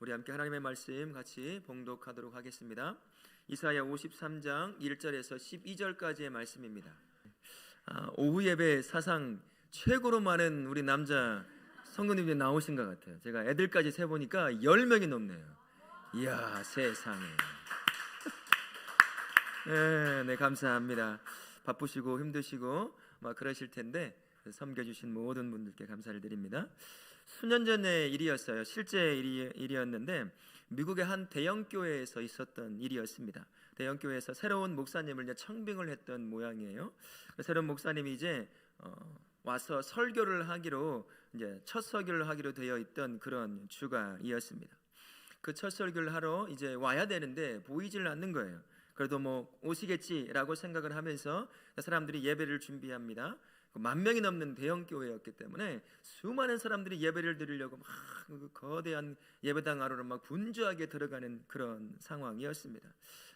우리 함께 하나님의 말씀 같이 봉독하도록 하겠습니다. 이사야 53장 1절에서 12절까지의 말씀입니다. 아, 오후 예배 사상 최고로 많은 우리 남자 성도님들이 나오신 것 같아요. 제가 애들까지 세 보니까 10명이 넘네요. 이야 세상에. 네, 네 감사합니다. 바쁘시고 힘드시고 막 그러실 텐데 섬겨 주신 모든 분들께 감사를 드립니다. 수년 전의 일이었어요. 실제 일이, 일이었는데 미국의 한 대형 교회에서 있었던 일이었습니다. 대형 교회에서 새로운 목사님을 이제 청빙을 했던 모양이에요. 그 새로운 목사님이 이제 어, 와서 설교를 하기로 이제 첫 설교를 하기로 되어 있던 그런 주가이었습니다. 그 첫 설교를 하러 이제 와야 되는데 보이질 않는 거예요. 그래도 뭐 오시겠지라고 생각을 하면서 사람들이 예배를 준비합니다. 그만 명이 넘는 대형 교회였기 때문에 수많은 사람들이 예배를 드리려고 막그 거대한 예배당 안으로 막 분주하게 들어가는 그런 상황이었습니다.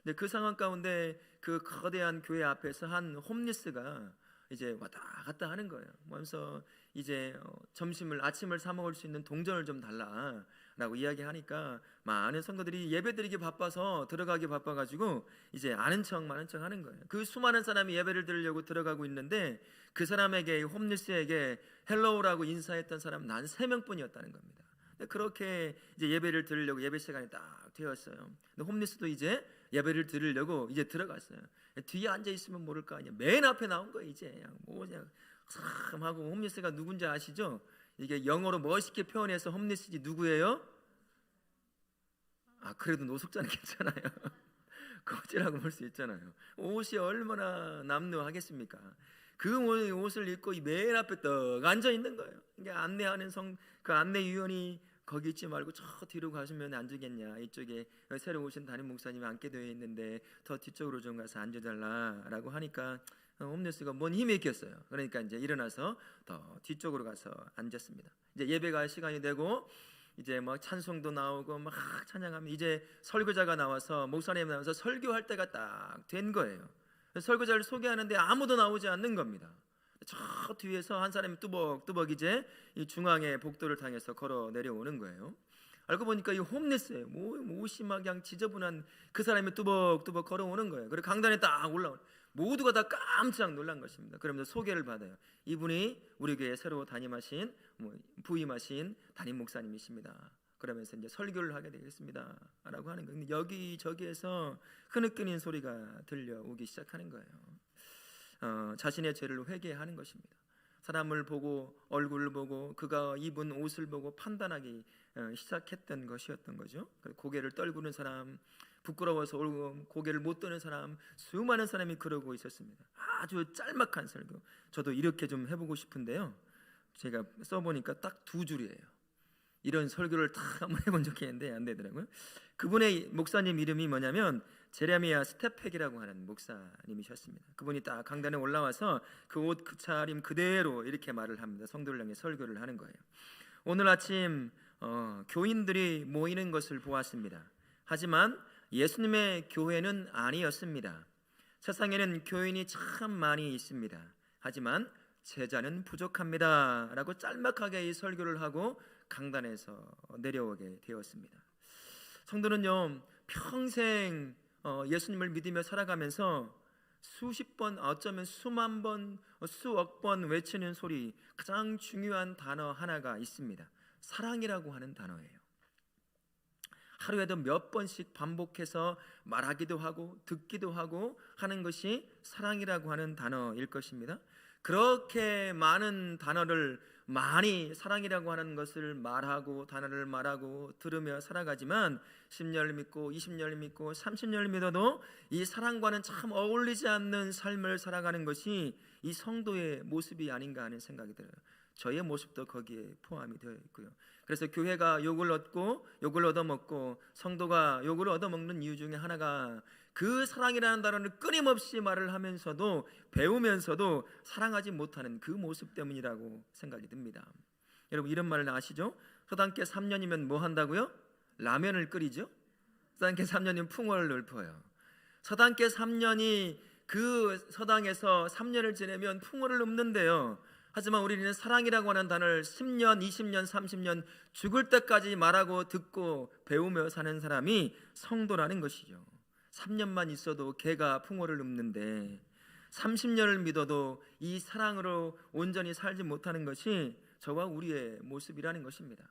근데 그 상황 가운데 그 거대한 교회 앞에서 한 홈리스가 이제 왔다 갔다 하는 거예요. 그래서 이제 어, 점심을 아침을 사 먹을 수 있는 동전을 좀 달라 라고 이야기하니까 많은 성도들이 예배드리기 바빠서 들어가기 바빠가지고 이제 아는 척 많은 척 하는 거예요. 그 수많은 사람이 예배를 드리려고 들어가고 있는데 그 사람에게 홈리스에게 헬로우라고 인사했던 사람 난 세 명뿐이었다는 겁니다. 그렇게 이제 예배를 드리려고 예배 시간이 딱 되었어요. 근데 홈리스도 이제 예배를 드리려고 이제 들어갔어요. 뒤에 앉아 있으면 모를 거 아니야. 맨 앞에 나온 거예요 이제 뭐 그냥 참 하고 홈리스가 누군지 아시죠? 이게 영어로 멋있게 표현해서 홈리스지 누구예요? 아 그래도 노숙자는 괜찮아요. 거지라고 볼 수 있잖아요. 옷이 얼마나 남루하겠습니까? 그 옷을 입고 맨 앞에 떡 앉아 있는 거예요. 이게 안내하는 성 그 안내위원이 거기 있지 말고 저 뒤로 가시면 안 되겠냐 이쪽에 새로 오신 담임 목사님이 앉게 되어 있는데 더 뒤쪽으로 좀 가서 앉아달라라고 하니까 홈리스가 뭔 힘이 있겠어요. 그러니까 이제 일어나서 더 뒤쪽으로 가서 앉았습니다. 이제 예배가 시간이 되고 이제 막 찬송도 나오고 막 찬양하면 이제 설교자가 나와서 목사님 나와서 설교할 때가 딱 된 거예요. 설교자를 소개하는데 아무도 나오지 않는 겁니다. 저 뒤에서 한 사람이 뚜벅뚜벅 이제 이 중앙에 복도를 향해서 걸어 내려오는 거예요. 알고 보니까 이 홈리스예요. 뭐, 뭐 심하게 그냥 지저분한 그 사람이 뚜벅뚜벅 걸어오는 거예요. 그리고 강단에 딱 올라오. 모두가 다 깜짝 놀란 것입니다. 그러면서 소개를 받아요. 이분이 우리 교회 새로 담임하신 뭐 부임하신 담임 목사님이십니다. 그러면서 이제 설교를 하게 되겠습니다라고 하는 거예요. 여기 저기에서 흐느끼는 소리가 들려오기 시작하는 거예요. 어, 자신의 죄를 회개하는 것입니다. 사람을 보고 얼굴을 보고 그가 입은 옷을 보고 판단하기 어, 시작했던 것이었던 거죠. 고개를 떨구는 사람, 부끄러워서 고개를 못 드는 사람, 수많은 사람이 그러고 있었습니다. 아주 짤막한 설교. 저도 이렇게 좀 해보고 싶은데요. 제가 써보니까 딱 두 줄이에요. 이런 설교를 다 한번 해본 적이 있는데 안 되더라고요. 그분의 목사님 이름이 뭐냐면 제레미야 스테펙이라고 하는 목사님이셨습니다. 그분이 딱 강단에 올라와서 그 옷 그 차림 그대로 이렇게 말을 합니다. 성도를 향해 설교를 하는 거예요. 오늘 아침 어, 교인들이 모이는 것을 보았습니다. 하지만 예수님의 교회는 아니었습니다. 세상에는 교인이 참 많이 있습니다. 하지만 제자는 부족합니다 라고 짤막하게 이 설교를 하고 강단에서 내려오게 되었습니다. 성도는요 평생 어, 예수님을 믿으며 살아가면서 수십 번, 어쩌면 수만 번, 수억 번 외치는 소리 가장 중요한 단어 하나가 있습니다. 사랑이라고 하는 단어예요. 하루에도 몇 번씩 반복해서 말하기도 하고 듣기도 하고 하는 것이 사랑이라고 하는 단어일 것입니다. 그렇게 많은 단어를 많이 사랑이라고 하는 것을 말하고 단어를 말하고 들으며 살아가지만 10년을 믿고 20년을 믿고 30년을 믿어도 이 사랑과는 참 어울리지 않는 삶을 살아가는 것이 이 성도의 모습이 아닌가 하는 생각이 들어요. 저의 모습도 거기에 포함이 되어 있고요. 그래서 교회가 욕을 얻고 욕을 얻어먹고 성도가 욕을 얻어먹는 이유 중에 하나가 그 사랑이라는 단어를 끊임없이 말을 하면서도 배우면서도 사랑하지 못하는 그 모습 때문이라고 생각이 듭니다. 여러분 이런 말을 아시죠? 서당계 3년이면 뭐 한다고요? 라면을 끓이죠. 서당계 3년이면 풍어를 넓어요. 서당계 3년이 그 서당에서 3년을 지내면 풍어를 읊는데요. 하지만 우리는 사랑이라고 하는 단어를 10년, 20년, 30년 죽을 때까지 말하고 듣고 배우며 사는 사람이 성도라는 것이죠. 3년만 있어도 개가 풍어를 읊는데 30년을 믿어도 이 사랑으로 온전히 살지 못하는 것이 저와 우리의 모습이라는 것입니다.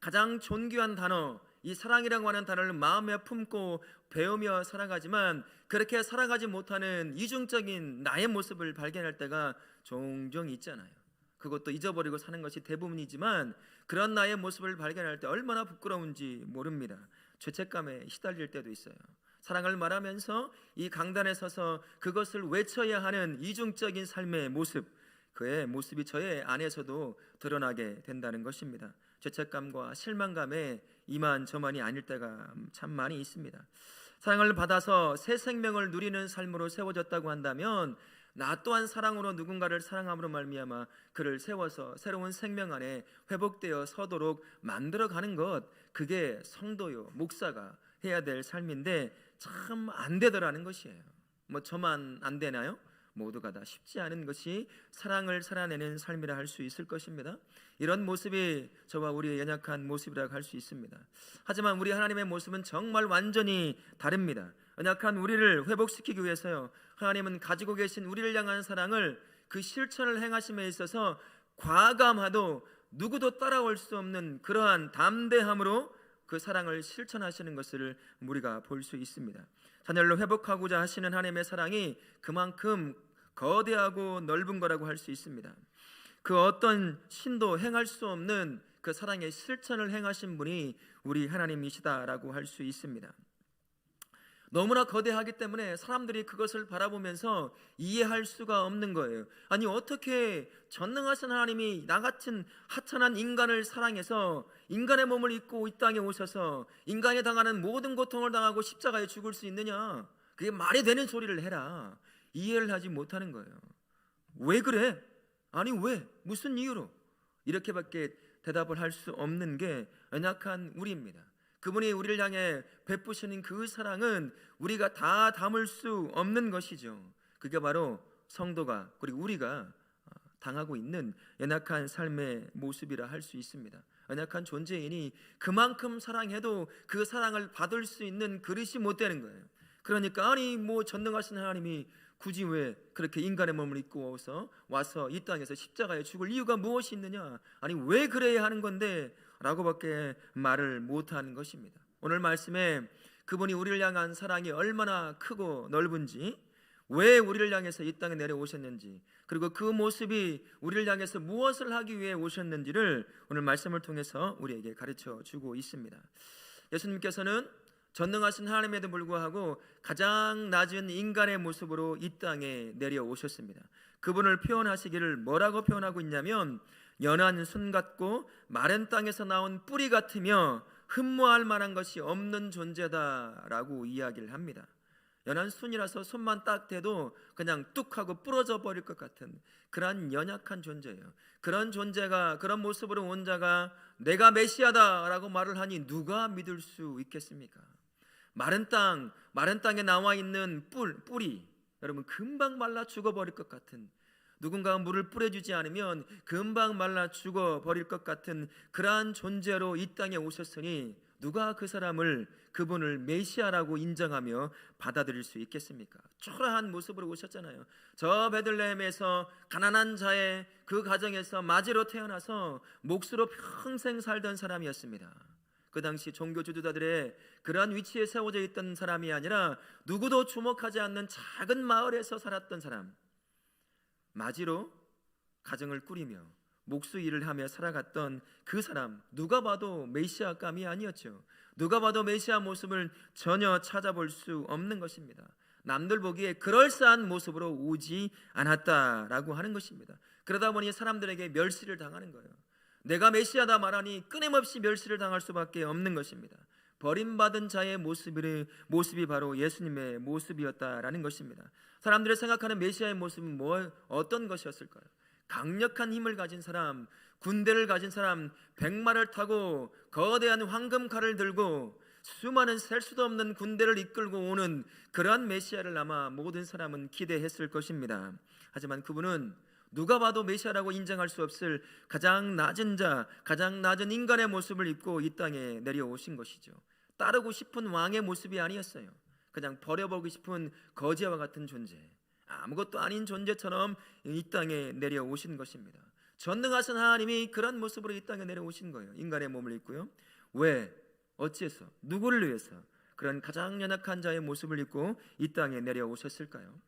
가장 존귀한 단어, 이 사랑이라고 하는 단어를 마음에 품고 배우며 살아가지만 그렇게 살아가지 못하는 이중적인 나의 모습을 발견할 때가 종종 있잖아요. 그것도 잊어버리고 사는 것이 대부분이지만 그런 나의 모습을 발견할 때 얼마나 부끄러운지 모릅니다. 죄책감에 시달릴 때도 있어요. 사랑을 말하면서 이 강단에 서서 그것을 외쳐야 하는 이중적인 삶의 모습, 그의 모습이 저의 안에서도 드러나게 된다는 것입니다. 죄책감과 실망감에 이만 저만이 아닐 때가 참 많이 있습니다. 사랑을 받아서 새 생명을 누리는 삶으로 세워졌다고 한다면 나 또한 사랑으로 누군가를 사랑함으로 말미암아 그를 세워서 새로운 생명 안에 회복되어 서도록 만들어 가는 것 그게 성도요 목사가 해야 될 삶인데 참 안 되더라는 것이에요. 뭐 저만 안 되나요? 모두가 다 쉽지 않은 것이 사랑을 살아내는 삶이라 할 수 있을 것입니다. 이런 모습이 저와 우리의 연약한 모습이라고 할 수 있습니다. 하지만 우리 하나님의 모습은 정말 완전히 다릅니다. 연약한 우리를 회복시키기 위해서요. 하나님은 가지고 계신 우리를 향한 사랑을 그 실천을 행하심에 있어서 과감하도 누구도 따라올 수 없는 그러한 담대함으로 그 사랑을 실천하시는 것을 우리가 볼 수 있습니다. 자녀를 회복하고자 하시는 하나님의 사랑이 그만큼 거대하고 넓은 거라고 할 수 있습니다. 그 어떤 신도 행할 수 없는 그 사랑의 실천을 행하신 분이 우리 하나님이시다라고 할 수 있습니다. 너무나 거대하기 때문에 사람들이 그것을 바라보면서 이해할 수가 없는 거예요. 아니 어떻게 전능하신 하나님이 나 같은 하찮은 인간을 사랑해서 인간의 몸을 입고 이 땅에 오셔서 인간이 당하는 모든 고통을 당하고 십자가에 죽을 수 있느냐? 그게 말이 되는 소리를 해라. 이해를 하지 못하는 거예요. 왜 그래? 아니 왜? 무슨 이유로? 이렇게밖에 대답을 할 수 없는 게 연약한 우리입니다. 그분이 우리를 향해 베푸시는 그 사랑은 우리가 다 담을 수 없는 것이죠. 그게 바로 성도가 그리고 우리가 어, 당하고 있는 연약한 삶의 모습이라 할 수 있습니다. 연약한 존재이니 그만큼 사랑해도 그 사랑을 받을 수 있는 그릇이 못 되는 거예요. 그러니까 아니 뭐 전능하신 하나님이 굳이 왜 그렇게 인간의 몸을 입고 와서 와서 이 땅에서 십자가에 죽을 이유가 무엇이 있느냐? 아니 왜 그래야 하는 건데? 라고밖에 말을 못 하는 것입니다. 오늘 말씀에 그분이 우리를 향한 사랑이 얼마나 크고 넓은지 왜 우리를 향해서 이 땅에 내려오셨는지 그리고 그 모습이 우리를 향해서 무엇을 하기 위해 오셨는지를 오늘 말씀을 통해서 우리에게 가르쳐 주고 있습니다. 예수님께서는 전능하신 하나님에도 불구하고 가장 낮은 인간의 모습으로 이 땅에 내려오셨습니다. 그분을 표현하시기를 뭐라고 표현하고 있냐면 연한 순 같고 마른 땅에서 나온 뿌리 같으며 흠모할 만한 것이 없는 존재다라고 이야기를 합니다. 연한 순이라서 손만 딱 대도 그냥 뚝 하고 부러져 버릴 것 같은 그러한 연약한 존재예요. 그런 존재가 그런 모습으로 온 자가 내가 메시아다라고 말을 하니 누가 믿을 수 있겠습니까? 마른 땅, 마른 땅에 나와 있는 뿔, 뿌리 여러분 금방 말라 죽어버릴 것 같은 누군가가 물을 뿌려주지 않으면 금방 말라 죽어버릴 것 같은 그러한 존재로 이 땅에 오셨으니 누가 그 사람을 그분을 메시아라고 인정하며 받아들일 수 있겠습니까? 초라한 모습으로 오셨잖아요. 저 베들레헴에서 가난한 자의 그 가정에서 마지로 태어나서 몫으로 평생 살던 사람이었습니다. 그 당시 종교 지도자들의 그러한 위치에 세워져 있던 사람이 아니라 누구도 주목하지 않는 작은 마을에서 살았던 사람. 마지로 가정을 꾸리며 목수 일을 하며 살아갔던 그 사람 누가 봐도 메시아감이 아니었죠. 누가 봐도 메시아 모습을 전혀 찾아볼 수 없는 것입니다. 남들 보기에 그럴싸한 모습으로 오지 않았다라고 하는 것입니다. 그러다 보니 사람들에게 멸시를 당하는 거예요. 내가 메시아다 말하니 끊임없이 멸시를 당할 수밖에 없는 것입니다. 버림받은 자의 모습이, 모습이 바로 예수님의 모습이었다라는 것입니다. 사람들이 생각하는 메시아의 모습은 뭐 어떤 것이었을까요? 강력한 힘을 가진 사람, 군대를 가진 사람, 백마를 타고 거대한 황금 칼을 들고 수많은 셀 수도 없는 군대를 이끌고 오는 그러한 메시아를 아마 모든 사람은 기대했을 것입니다. 하지만 그분은 누가 봐도 메시아라고 인정할 수 없을 가장 낮은 자, 가장 낮은 인간의 모습을 입고 이 땅에 내려오신 것이죠. 따르고 싶은 왕의 모습이 아니었어요. 그냥 버려보고 싶은 거지와 같은 존재, 아무것도 아닌 존재처럼 이 땅에 내려오신 것입니다. 전능하신 하나님이 그런 모습으로 이 땅에 내려오신 거예요. 인간의 몸을 입고요. 왜? 어찌해서? 누구를 위해서? 그런 가장 연약한 자의 모습을 입고 이 땅에 내려오셨을까요?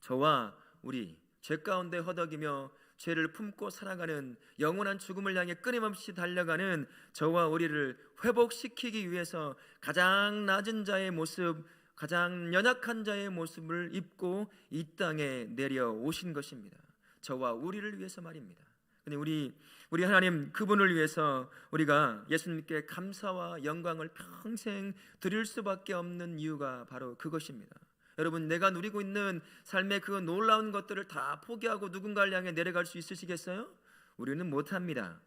저와 우리 죄 가운데 허덕이며 죄를 품고 살아가는 영원한 죽음을 향해 끊임없이 달려가는 저와 우리를 회복시키기 위해서 가장 낮은 자의 모습, 가장 연약한 자의 모습을 입고 이 땅에 내려오신 것입니다. 저와 우리를 위해서 말입니다. 근데 우리 우리 하나님 그분을 위해서 우리가 예수님께 감사와 영광을 평생 드릴 수밖에 없는 이유가 바로 그것입니다. 여러분 내가 누리고 있는 삶의 그 놀라운 것들을 다 포기하고 누군가를 향해 내려갈 수 있으시겠어요? 우리는 못합니다.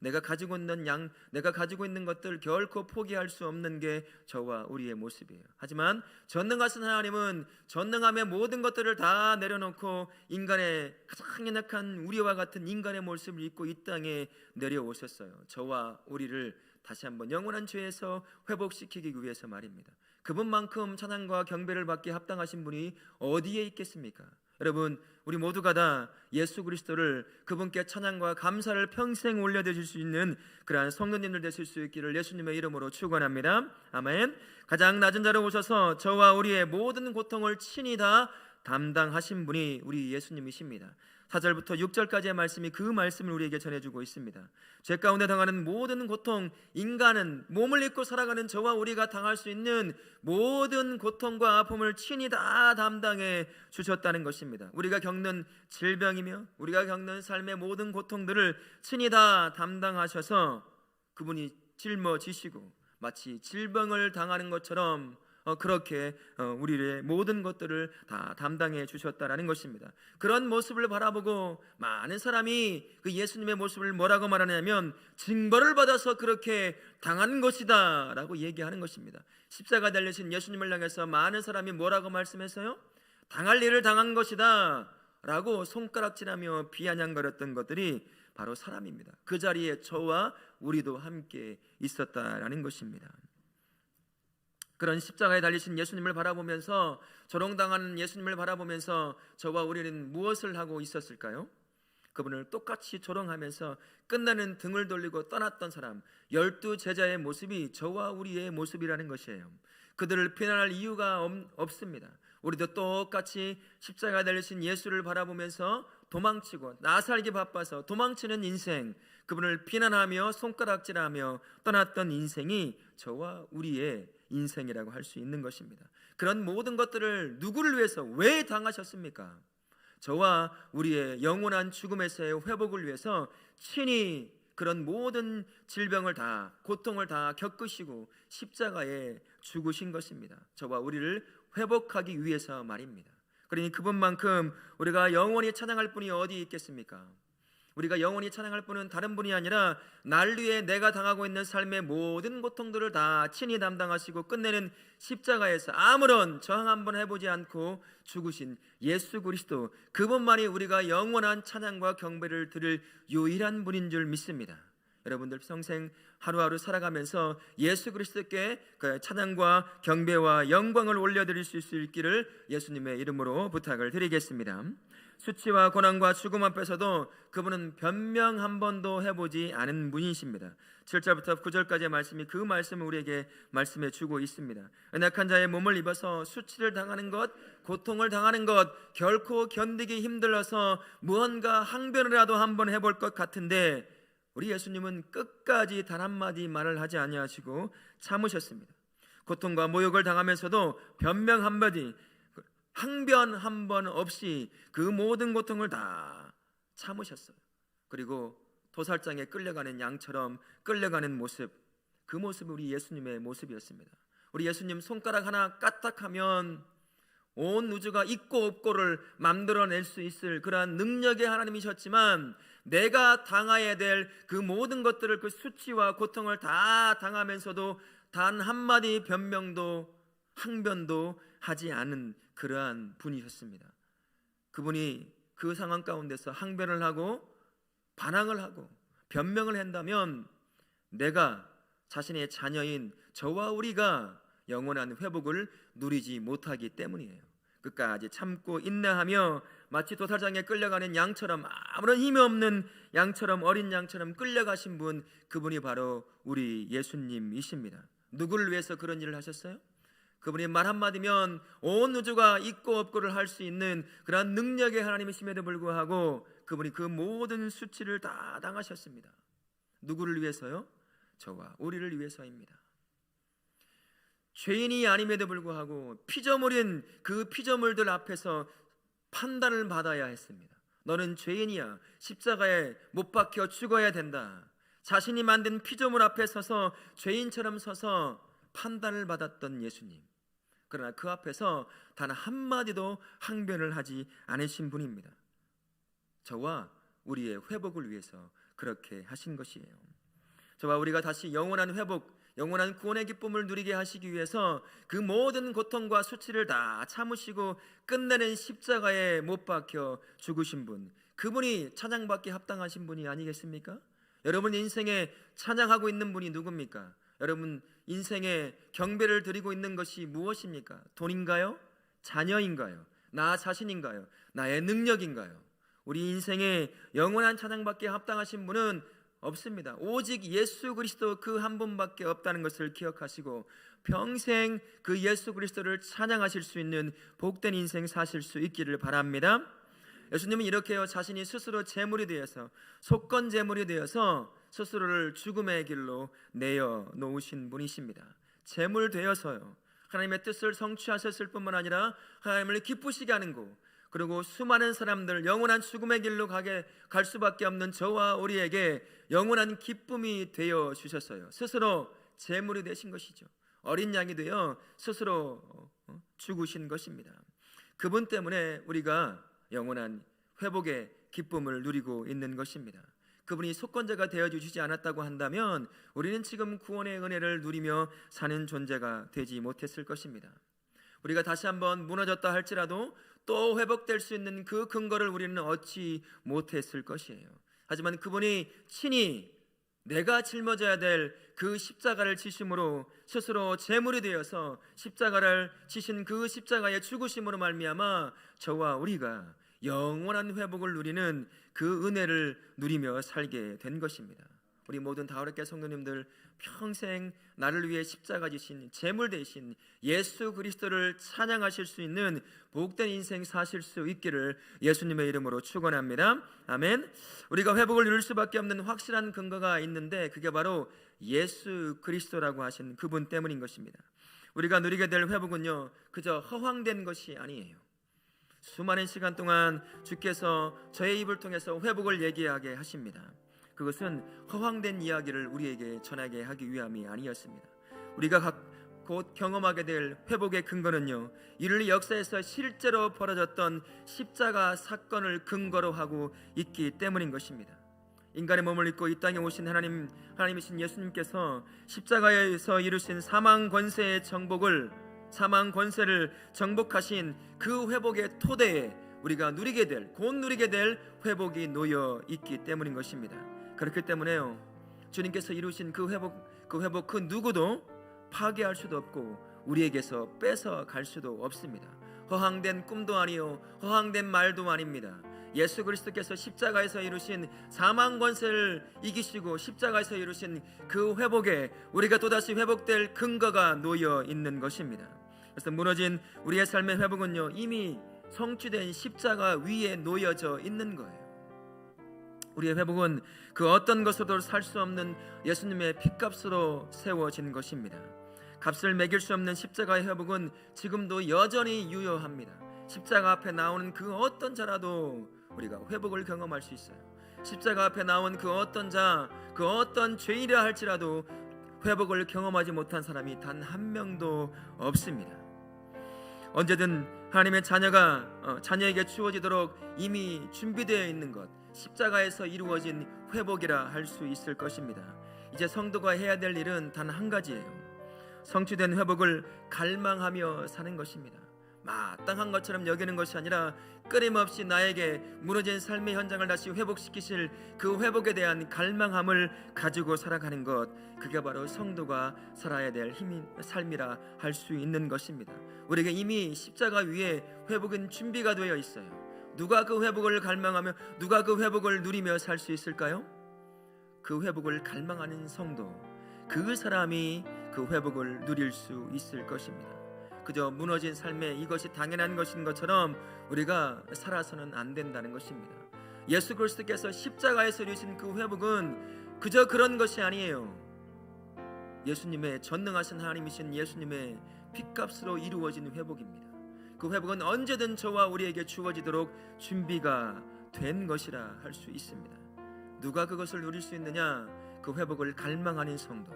내가 가지고 있는 양, 내가 가지고 있는 것들 결코 포기할 수 없는 게 저와 우리의 모습이에요. 하지만 전능하신 하나님은 전능함의 모든 것들을 다 내려놓고 인간의 가장 연약한 우리와 같은 인간의 모습을 입고 이 땅에 내려오셨어요. 저와 우리를 다시 한번 영원한 죄에서 회복시키기 위해서 말입니다. 그분만큼 찬양과 경배를 받기 합당하신 분이 어디에 있겠습니까? 여러분 우리 모두가 다 예수 그리스도를 그분께 찬양과 감사를 평생 올려드릴 수 있는 그러한 성도님들 되실 수 있기를 예수님의 이름으로 축원합니다. 아멘. 가장 낮은 자로 오셔서 저와 우리의 모든 고통을 친히 다 담당하신 분이 우리 예수님이십니다. 4절부터 6절까지의 말씀이 그 말씀을 우리에게 전해주고 있습니다. 죄 가운데 당하는 모든 고통, 인간은 몸을 입고 살아가는 저와 우리가 당할 수 있는 모든 고통과 아픔을 친히 다 담당해 주셨다는 것입니다. 우리가 겪는 질병이며 우리가 겪는 삶의 모든 고통들을 친히 다 담당하셔서 그분이 짊어지시고 마치 질병을 당하는 것처럼 어, 그렇게 어, 우리의 모든 것들을 다 담당해 주셨다라는 것입니다. 그런 모습을 바라보고 많은 사람이 그 예수님의 모습을 뭐라고 말하냐면 징벌을 받아서 그렇게 당한 것이다라고 얘기하는 것입니다. 십자가 달리신 예수님을 향해서 많은 사람이 뭐라고 말씀했어요? 당할 일을 당한 것이다 라고 손가락질하며 비아냥거렸던 것들이 바로 사람입니다. 그 자리에 저와 우리도 함께 있었다라는 것입니다. 그런 십자가에 달리신 예수님을 바라보면서 조롱당하는 예수님을 바라보면서 저와 우리는 무엇을 하고 있었을까요? 그분을 똑같이 조롱하면서 끝나는 등을 돌리고 떠났던 사람 열두 제자의 모습이 저와 우리의 모습이라는 것이에요. 그들을 비난할 이유가 없 습니다. 우리도 똑같이 십자가 달리신 예수를 바라보면서 도망치고 나 살기 바빠서 도망치는 인생 그분을 비난하며 손가락질하며 떠났던 인생이 저와 우리의 인생이라고 할 수 있는 것입니다. 그런 모든 것들을 누구를 위해서 왜 당하셨습니까? 저와 우리의 영원한 죽음에서의 회복을 위해서 친히 그런 모든 질병을 다 고통을 다 겪으시고 십자가에 죽으신 것입니다. 저와 우리를 회복하기 위해서 말입니다. 그러니 그분만큼 우리가 영원히 찬양할 분이 어디 있겠습니까? 우리가 영원히 찬양할 분은 다른 분이 아니라 날 위해 내가 당하고 있는 삶의 모든 고통들을 다 친히 담당하시고 끝내는 십자가에서 아무런 저항 한번 해보지 않고 죽으신 예수 그리스도 그분만이 우리가 영원한 찬양과 경배를 드릴 유일한 분인 줄 믿습니다. 여러분들 평생 하루하루 살아가면서 예수 그리스도께 그 찬양과 경배와 영광을 올려드릴 수 있기를 예수님의 이름으로 부탁을 드리겠습니다. 수치와 고난과 죽음 앞에서도 그분은 변명 한 번도 해보지 않은 분이십니다. 7절부터 9절까지의 말씀이 그 말씀을 우리에게 말씀해 주고 있습니다. 은약한 자의 몸을 입어서 수치를 당하는 것, 고통을 당하는 것 결코 견디기 힘들어서 무언가 항변이라도 한번 해볼 것 같은데 우리 예수님은 끝까지 단 한마디 말을 하지 아니하시고 참으셨습니다. 고통과 모욕을 당하면서도 변명 한마디 항변 한 번 없이 그 모든 고통을 다 참으셨어요. 그리고 도살장에 끌려가는 양처럼 끌려가는 모습, 그 모습이 우리 예수님의 모습이었습니다. 우리 예수님 손가락 하나 까딱하면 온 우주가 있고 없고를 만들어낼 수 있을 그러한 능력의 하나님이셨지만 내가 당해야 될 그 모든 것들을 그 수치와 고통을 다 당하면서도 단 한마디 변명도 항변도 하지 않은 그러한 분이셨습니다. 그분이 그 상황 가운데서 항변을 하고 반항을 하고 변명을 한다면 내가 자신의 자녀인 저와 우리가 영원한 회복을 누리지 못하기 때문이에요. 끝까지 참고 인내하며 마치 도살장에 끌려가는 양처럼 아무런 힘이 없는 양처럼 어린 양처럼 끌려가신 분 그분이 바로 우리 예수님이십니다. 누구를 위해서 그런 일을 하셨어요? 그분이 말 한마디면 온 우주가 있고 없고를 할 수 있는 그러한 능력의 하나님이심에도 불구하고 그분이 그 모든 수치를 다 당하셨습니다. 누구를 위해서요? 저와 우리를 위해서입니다. 죄인이 아님에도 불구하고 피조물인 그 피조물들 앞에서 판단을 받아야 했습니다. 너는 죄인이야. 십자가에 못 박혀 죽어야 된다. 자신이 만든 피조물 앞에 서서 죄인처럼 서서 판단을 받았던 예수님. 그러나 그 앞에서 단 한마디도 항변을 하지 않으신 분입니다. 저와 우리의 회복을 위해서 그렇게 하신 것이에요. 저와 우리가 다시 영원한 회복, 영원한 구원의 기쁨을 누리게 하시기 위해서 그 모든 고통과 수치를 다 참으시고 끝내는 십자가에 못 박혀 죽으신 분, 그분이 찬양받기 합당하신 분이 아니겠습니까? 여러분 인생에 찬양하고 있는 분이 누굽니까? 여러분 인생에 경배를 드리고 있는 것이 무엇입니까? 돈인가요? 자녀인가요? 나 자신인가요? 나의 능력인가요? 우리 인생에 영원한 찬양받기에 합당하신 분은 없습니다. 오직 예수 그리스도 그 한 분밖에 없다는 것을 기억하시고 평생 그 예수 그리스도를 찬양하실 수 있는 복된 인생 사실 수 있기를 바랍니다. 예수님은 이렇게요 자신이 스스로 제물이 되어서 속건 제물이 되어서 스스로를 죽음의 길로 내어 놓으신 분이십니다. 제물 되어서요 하나님의 뜻을 성취하셨을 뿐만 아니라 하나님을 기쁘시게 하는 곳 그리고 수많은 사람들 영원한 죽음의 길로 가게 갈 수밖에 없는 저와 우리에게 영원한 기쁨이 되어 주셨어요. 스스로 제물이 되신 것이죠. 어린 양이 되어 스스로 어, 죽으신 것입니다. 그분 때문에 우리가 영원한 회복의 기쁨을 누리고 있는 것입니다. 그분이 속건자가 되어 주시지 않았다고 한다면 우리는 지금 구원의 은혜를 누리며 사는 존재가 되지 못했을 것입니다. 우리가 다시 한번 무너졌다 할지라도 또 회복될 수 있는 그 근거를 우리는 얻지 못했을 것이에요. 하지만 그분이 친히 내가 짊어져야 될 그 십자가를 지심으로 스스로 제물이 되어서 십자가를 지신 그 십자가의 죽으심으로 말미암아 저와 우리가 영원한 회복을 누리는 그 은혜를 누리며 살게 된 것입니다. 우리 모든 다우르께 성도님들 평생 나를 위해 십자가 지신 제물 대신 예수 그리스도를 찬양하실 수 있는 복된 인생 사실 수 있기를 예수님의 이름으로 축원합니다. 아멘. 우리가 회복을 누릴 수밖에 없는 확실한 근거가 있는데 그게 바로 예수 그리스도라고 하신 그분 때문인 것입니다. 우리가 누리게 될 회복은요 그저 허황된 것이 아니에요. 수많은 시간 동안 주께서 저의 입을 통해서 회복을 얘기하게 하십니다. 그것은 허황된 이야기를 우리에게 전하게 하기 위함이 아니었습니다. 우리가 각 곧 경험하게 될 회복의 근거는요. 인류 역사에서 실제로 벌어졌던 십자가 사건을 근거로 하고 있기 때문인 것입니다. 인간의 몸을 입고 이 땅에 오신 하나님 하나님이신 예수님께서 십자가에서 이루신 사망 권세의 정복을 사망 권세를 정복하신 그 회복의 토대에 우리가 누리게 될 곧 누리게 될 회복이 놓여 있기 때문인 것입니다. 그렇기 때문에요. 주님께서 이루신 그 회복 그 회복 그 누구도 파괴할 수도 없고 우리에게서 뺏어 갈 수도 없습니다. 허황된 꿈도 아니요 허황된 말도 아닙니다. 예수 그리스도께서 십자가에서 이루신 사망 권세를 이기시고 십자가에서 이루신 그 회복에 우리가 또다시 회복될 근거가 놓여 있는 것입니다. 그래서 무너진 우리의 삶의 회복은요 이미 성취된 십자가 위에 놓여져 있는 거예요. 우리의 회복은 그 어떤 것으로도 살 수 없는 예수님의 피값으로 세워진 것입니다. 값을 매길 수 없는 십자가의 회복은 지금도 여전히 유효합니다. 십자가 앞에 나오는 그 어떤 자라도 우리가 회복을 경험할 수 있어요. 십자가 앞에 나온 그 어떤 자, 그 어떤 죄인이라 할지라도 회복을 경험하지 못한 사람이 단 한 명도 없습니다. 언제든 하나님의 자녀가 어, 자녀에게 주어지도록 이미 준비되어 있는 것, 십자가에서 이루어진 회복이라 할 수 있을 것입니다. 이제 성도가 해야 될 일은 단 한 가지예요. 성취된 회복을 갈망하며 사는 것입니다. 마땅한 것처럼 여기는 것이 아니라 끊임없이 나에게 무너진 삶의 현장을 다시 회복시키실 그 회복에 대한 갈망함을 가지고 살아가는 것 그게 바로 성도가 살아야 될 힘인 삶이라 할 수 있는 것입니다. 우리에게 이미 십자가 위에 회복은 준비가 되어 있어요. 누가 그 회복을 갈망하며 누가 그 회복을 누리며 살 수 있을까요? 그 회복을 갈망하는 성도 그 사람이 그 회복을 누릴 수 있을 것입니다. 그저 무너진 삶에 이것이 당연한 것인 것처럼 우리가 살아서는 안 된다는 것입니다. 예수 그리스도께서 십자가에서 이루신 그 회복은 그저 그런 것이 아니에요. 예수님의 전능하신 하나님이신 예수님의 핏값으로 이루어진 회복입니다. 그 회복은 언제든 저와 우리에게 주어지도록 준비가 된 것이라 할 수 있습니다. 누가 그것을 누릴 수 있느냐? 그 회복을 갈망하는 성도,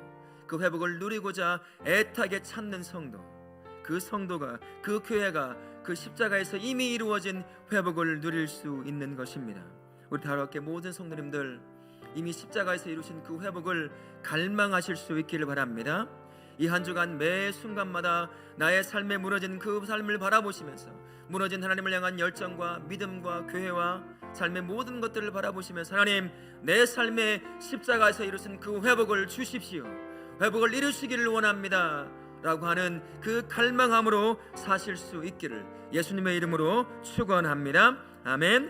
그 회복을 누리고자 애타게 찾는 성도, 그 성도가 그 교회가 그 십자가에서 이미 이루어진 회복을 누릴 수 있는 것입니다. 우리 다락계 모든 성도님들 이미 십자가에서 이루신 그 회복을 갈망하실 수 있기를 바랍니다. 이 한 주간 매 순간마다 나의 삶에 무너진 그 삶을 바라보시면서 무너진 하나님을 향한 열정과 믿음과 교회와 삶의 모든 것들을 바라보시면서 하나님 내 삶에 십자가에서 이루신 그 회복을 주십시오. 회복을 이루시기를 원합니다. 라고 하는 그 갈망함으로 사실 수 있기를 예수님의 이름으로 축원합니다. 아멘.